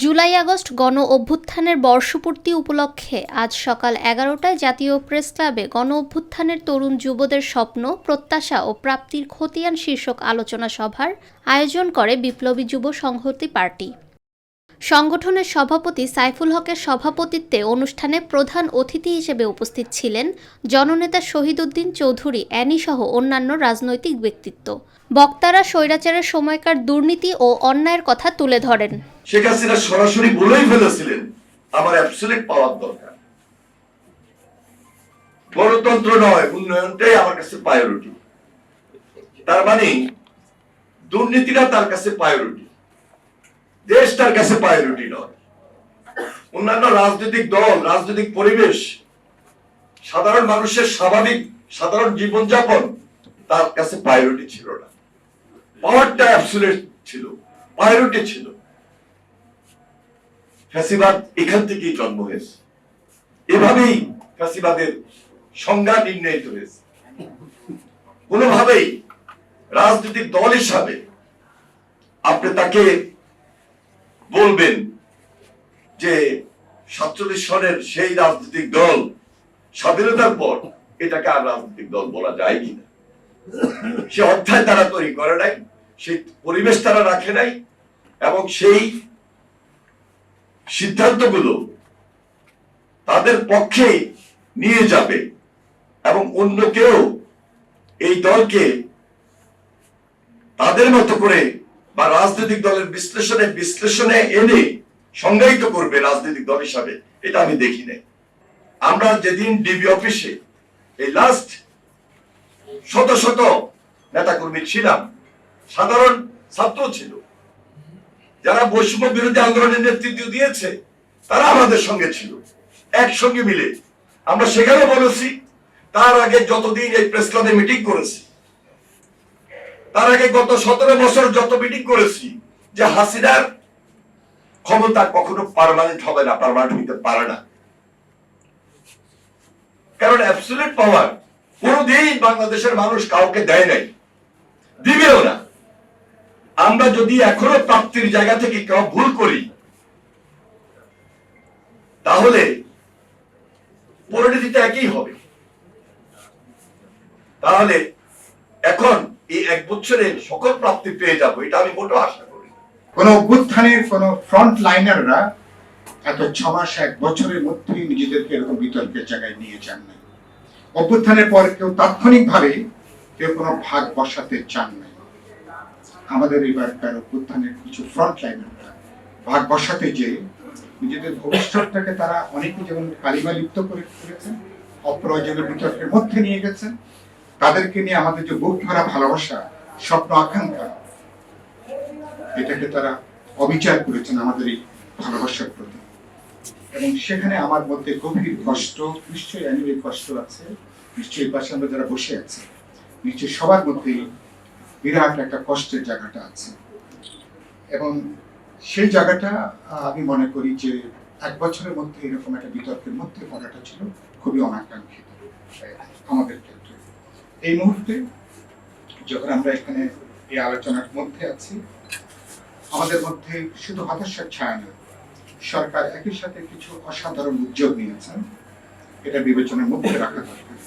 July August গণ অভ্যুত্থানের বর্ষপূর্তি উপলক্ষে আজ সকাল এগারোটায় জাতীয় প্রেস ক্লাবে গণ অভ্যুত্থানের তরুণ যুবদের স্বপ্ন, প্রত্যাশা ও প্রাপ্তির খতিয়ান শীর্ষক আলোচনা সভার আয়োজন করে বিপ্লবী যুব সংহতি পার্টি। সংগঠনের সভাপতি সাইফুল হকের সভাপতিত্বে অনুষ্ঠানে প্রধান অতিথি হিসেবে উপস্থিত ছিলেন জননেতা শহীদুদ্দিন চৌধুরী, অ্যানি সহ অন্যান্য রাজনৈতিক ব্যক্তিত্ব। বক্তারা স্বৈরাচারের সময়কার দুর্নীতি ও অন্যায়ের কথা তুলে ধরেন। শেখ হাসিনা সরাসরি বলেই ফেলেছিলেন, আমার অ্যাবসলিউট পাওয়ার দরকার। গণতন্ত্র নয়, উন্নয়নটাই আমার কাছে প্রায়োরিটি তার মানে দুর্নীতিটা তার কাছে প্রায়োরিটি দেশ তার কাছে প্রায়োরিটি নয়। অন্যান্য রাজনৈতিক দল, রাজনৈতিক পরিবেশ, সাধারণ মানুষের স্বাভাবিক, সাধারণ জীবনযাপন তার কাছে প্রায়োরিটি ছিল না। পাওয়ারটা অ্যাবসুলেট ছিল প্রায়োরিটি ছিল। ফ্যাসিবাদ এখান থেকেই জন্ম হয়েছে। এভাবেই ফ্যাসিবাদের সংজ্ঞা নির্ণয়িত হয়েছে। কোনোভাবেই রাজনৈতিক দল হিসাবে আপনি তাকে বলবেন যে সাতচল্লিশ সনের সেই রাজনৈতিক দল স্বাধীনতার পর এটাকে আর রাজনৈতিক দল বলা যায় কিনা? সে অধ্যায় তারা তৈরি করে নাই সেই পরিবেশ তারা রাখে নাই, এবং সেই সিদ্ধান্তগুলো তাদের পক্ষে নিয়ে যাবে এবং অন্য কেউ এই দলকে তাদের মতো করে বা রাজনৈতিক দলের বিশ্লেষণে বিশ্লেষণে এনে সংজ্ঞায়িত করবে রাজনৈতিক দল হিসাবে, এটা আমি দেখি নাই। আমরা যেদিন ডিবি অফিসে এই লাস্ট শত শত নেতাকর্মী ছিলাম, সাধারণ ছাত্র ছিল, যারা বৈষম্য বিরোধী আন্দোলনের নেতৃত্ব দিয়েছে, তারা আমাদের সঙ্গে ছিল, একসঙ্গে মিলে। আমরা সেখানে বলেছি, তার আগে যতদিন এই প্রেস ক্লাবে মিটিং করেছি তার আগে গত সতেরো বছর যত মিটিং করেছি, যে হাসিনার ক্ষমতা কখনো পার্মানেন্ট হবে না পার্মানেন্ট হইতে পারে না। কারণ অ্যাবসুলেট পাওয়ার কোনোদিন বাংলাদেশের মানুষ কাউকে দেয় নাই, দিবেও না। আমরা যদি এখনও প্রাপ্তির জায়গা থেকে কেউ ভুল করি, তাহলে পরিণতিটা একই হবে। তাহলে এখন এই এক বছরে সকল প্রাপ্তি পেয়ে যাব, এটা আমি মোটেও আশা করি কোন অভ্যুত্থানের, কোন ফ্রন্ট লাইনাররা এত ছ মাস এক বছরের মধ্যেই নিজেদেরকে এরকম বিতর্কের জায়গায় নিয়ে যান না অভ্যুত্থানের পর কেউ তাৎক্ষণিকভাবে কেউ কোনো ভাগ বসাতে চান না আমাদের এবারকার অভ্যুত্থানের কিছু ফ্রন্ট লাইনাররা ভাগ বসাতে যে নিজেদের ভবিষ্যৎটাকে তারা অনেকে যেমন কালিমা লিপ্ত করে ফেলেছেন অপ্রয়োজনীয় বিতর্কের মধ্যে নিয়ে গেছেন তাদেরকে নিয়ে আমাদের যে বুক ভরা ভালোবাসা, স্বপ্ন, আকাঙ্ক্ষা, এটাকে তারা অবিচার করেছেন আমাদের এই ভালোবাসার প্রতি। এবং সেখানে আমার মধ্যে গভীর কষ্ট, নিশ্চয়ই অ্যানিমের কষ্ট আছে, নিশ্চয়ই পাশে আমরা যারা বসে আছি, নিশ্চয়ই সবার মধ্যে বিরাট একটা কষ্টের জায়গাটা আছে। এবং সেই জায়গাটা আমি মনে করি যে এক বছরের মধ্যে এরকম একটা বিতর্কের মধ্যে পড়াটা ছিল খুবই অনাকাঙ্ক্ষিত। এই মুহূর্তে যখন আমরা এখানে এই আলোচনার মধ্যে আছি, আমাদের মধ্যে শুধু হতাশার ছায়া নয় সরকার একই সাথে কিছু অসাধারণ উদ্যোগ নিয়েছেন। এটা বিবেচনার মধ্যে রাখা দরকার।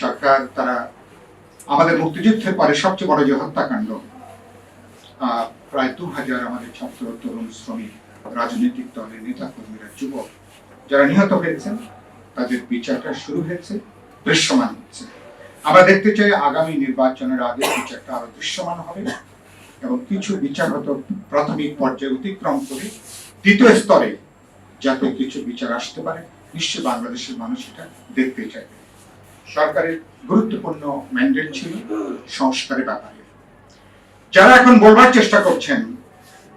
সরকার, তারা আমাদের মুক্তিযুদ্ধের পরে সবচেয়ে বড় যে হত্যাকাণ্ড প্রায় দু হাজার আমাদের ছাত্র, তরুণ, শ্রমিক, রাজনৈতিক দলের নেতা কর্মীরা যুবক, যারা নিহত হয়েছেন, তাদের বিচারটা শুরু হয়েছে, দৃশ্যমান হচ্ছে। আমরা দেখতে চাই আগামী নির্বাচনের আগে বিচারটা আরও দৃশ্যমান হবে এবং কিছু বিচার হয়তো প্রাথমিক পর্যায়ে অতিক্রম করে দ্বিতীয় স্তরে যাতে কিছু বিচার আসতে পারে, নিশ্চয়ই বাংলাদেশের মানুষ এটা দেখতে চাইবে সরকারের গুরুত্বপূর্ণ ম্যান্ডেট ছিল সংস্কারের ব্যাপারে। যারা এখন বলবার চেষ্টা করছেন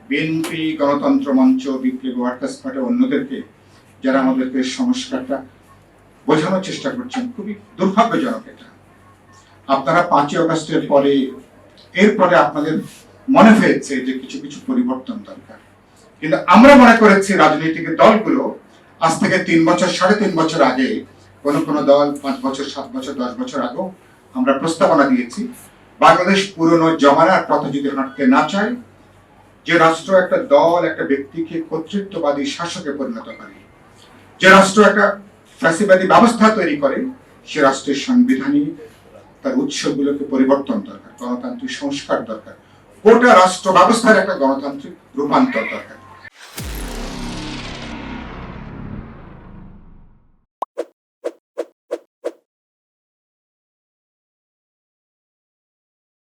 বিএনপি গণতন্ত্র মঞ্চ বিপ্লবী ওয়ার্কার্স পার্টি অন্যদেরকে, যারা আমাদেরকে সংস্কারটা বোঝানোর চেষ্টা করছেন, খুবই দুর্ভাগ্যজনক এটা। আপনারা পাঁচই অগস্টের পরে এরপরে আপনাদের মনে হয়েছে যে কিছু কিছু পরিবর্তন দরকার। কিন্তু আমরা মনে করেছি রাজনৈতিক দলগুলো আজ থেকে তিন বছর, সাড়ে তিন বছর আগে, কোন কোন দল পাঁচ বছর, সাত বছর, দশ বছর আগেও আমরা প্রস্তাবনা দিয়েছি, বাংলাদেশ পুরনো জমানার পথে যদি হাঁটতে না চায়, যে রাষ্ট্র একটা দল, একটা ব্যক্তিকে কর্তৃত্ববাদী শাসকে পরিণত করে, যে রাষ্ট্র একটা ফ্যাসিবাদী ব্যবস্থা তৈরি করে, সে রাষ্ট্রের সাংবিধানিক তার উৎসগুলোকে পরিবর্তন দরকার গণতান্ত্রিক সংস্কার দরকার। গোটা রাষ্ট্র ব্যবস্থার একটা গণতান্ত্রিক রূপান্তর দরকার।